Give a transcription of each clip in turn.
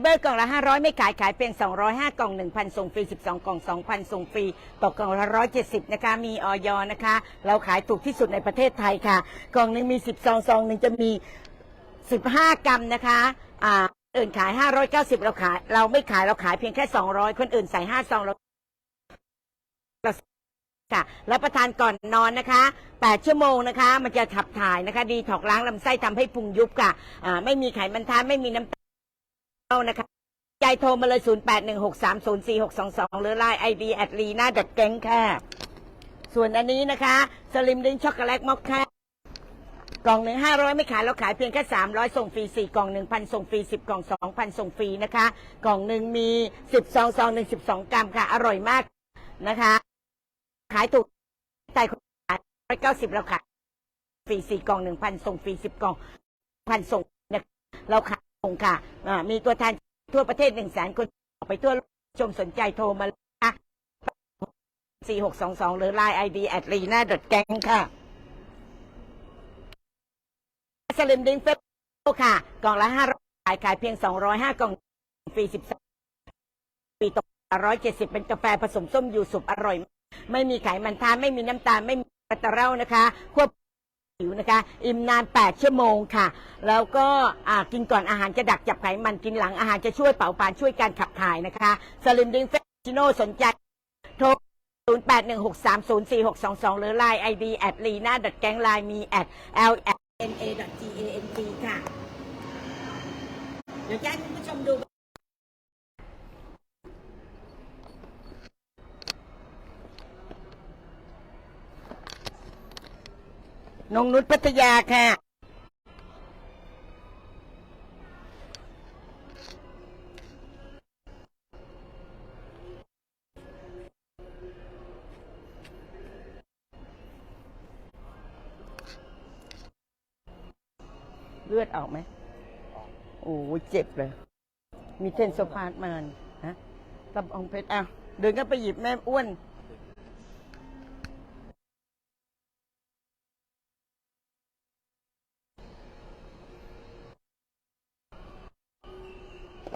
เบอร์กล่องละ 500 ไม่ขายขายเพียง205 กล่อง 1,000 ส่งฟรี 12 กล่อง 2,000 ส่งฟรีตกกล่องละ 170 นะคะ มีออยนะคะ เราขายถูกที่สุดในประเทศไทยค่ะ กล่องหนึ่งมี10ซองซองหนึ่งจะมี 15 กรัมนะคะอ่าอื่นขาย 590 เราขาย เราไม่ขายเราขายเพียงแค่ 200 คนอื่นใส่ 5 ซองราเราค่ะรับประทานก่อนนอนนะคะ 8 ชั่วโมงนะคะ มันจะขับถ่ายนะคะ ดีถอกล้างลำไส้ทำให้พุงยุบค่ะ อ่า ไม่มีไขมันทานไม่มีน้ำตาล นะคะใจโทรมาเลย 0816304622 หรือ Line ID แอดลีน่าดัดแกงค่ะ ส่วนอันนี้นะคะ สลิมดิ้งช็อกโกแลตมอคค่ากล่องหนึ่งห้าร้อยไม่ขายเราขายเพียงแค่สามร้อยส่งฟรีสี่กล่องหนึ่งพันส่งฟรีสิบกล่องสองพันส่งฟรีนะคะ กล่องหนึ่งมีสิบซองซองหนึ่งสิบสองกรัมค่ะ อร่อยมากนะคะ ขายถูกใจคนขายร้อยเก้าสิบเราขายฟรีสี่กล่องหนึ่งพันส่งฟรีสิบกล่องพันส่งเราขาย งค่ะมีตัวแทนทั่วประเทศหนึ่งแสนคนออกไปทั่วโลกชมสนใจโทรมาเลยนะสี่หกสองสองหรือ Line ID แอดลีน่าดอทแกงค่ะสลิมดิ้งเฟสค่ะ กล่องละห้าขายขายเพียงสองร้อยห้ากล่องฟรีสิบสองปีตกร้อยเจ็ดสิบเป็นกาแฟผสมส้มยูสุปอร่อย ไม่มีไขมันทานไม่มีน้ำตาลไม่มีคอเลสเตอรอลนะคะควบ ผิวนะคะ อิ่มนาน 8 ชั่วโมงค่ะ แล้วก็กินก่อนอาหารจะดักจับไขมันกินหลังอาหารจะช่วยเป่าผลาญช่วยการขับถ่ายนะคะสลิมดิงเฟชิโนสนใจโทร0816304622 หรือ Line ID แอดลีน่าดัดแกงไลน์มีแอด L N A G A N T ค่ะ เดี๋ยวจะให้คุณผู้ชมดู นงนุชพัทยาค่ะ เลือดออกไหม โอ้ยเจ็บเลย มีเทนโซพาร์ตมานฮะกับองเพชรอะเดินก็ไปหยิบแม่อ้วน ไปคุยเลย มีเพลงอีก เพลงเนี่ยมีเพลงกลัวจะโดนบล็อก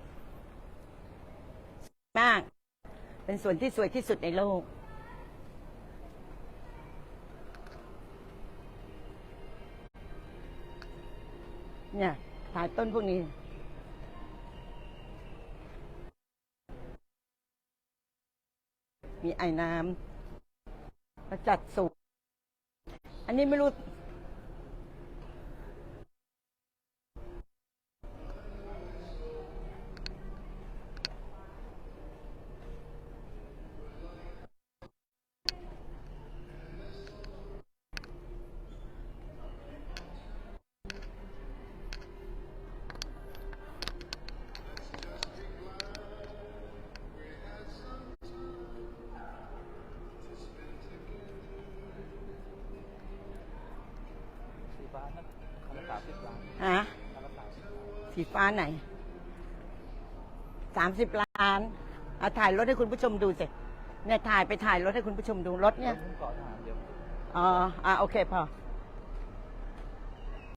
มาก เป็นสวนที่สวยที่สุดในโลก เนี่ยถ่ายต้นพวกนี้มีไอ้น้ำมาจัดสูตรอันนี้ไม่รู้ ฮะคันละสามสิบล้านสีฟ้าไหนสามสิบล้านเอาถ่ายรถให้คุณผู้ชมดูสิเนี่ยถ่ายไปถ่ายรถให้คุณผู้ชมดูรถเนี่ยผมเกาะทหารเดียวอ๋ออ่าโอเคพอ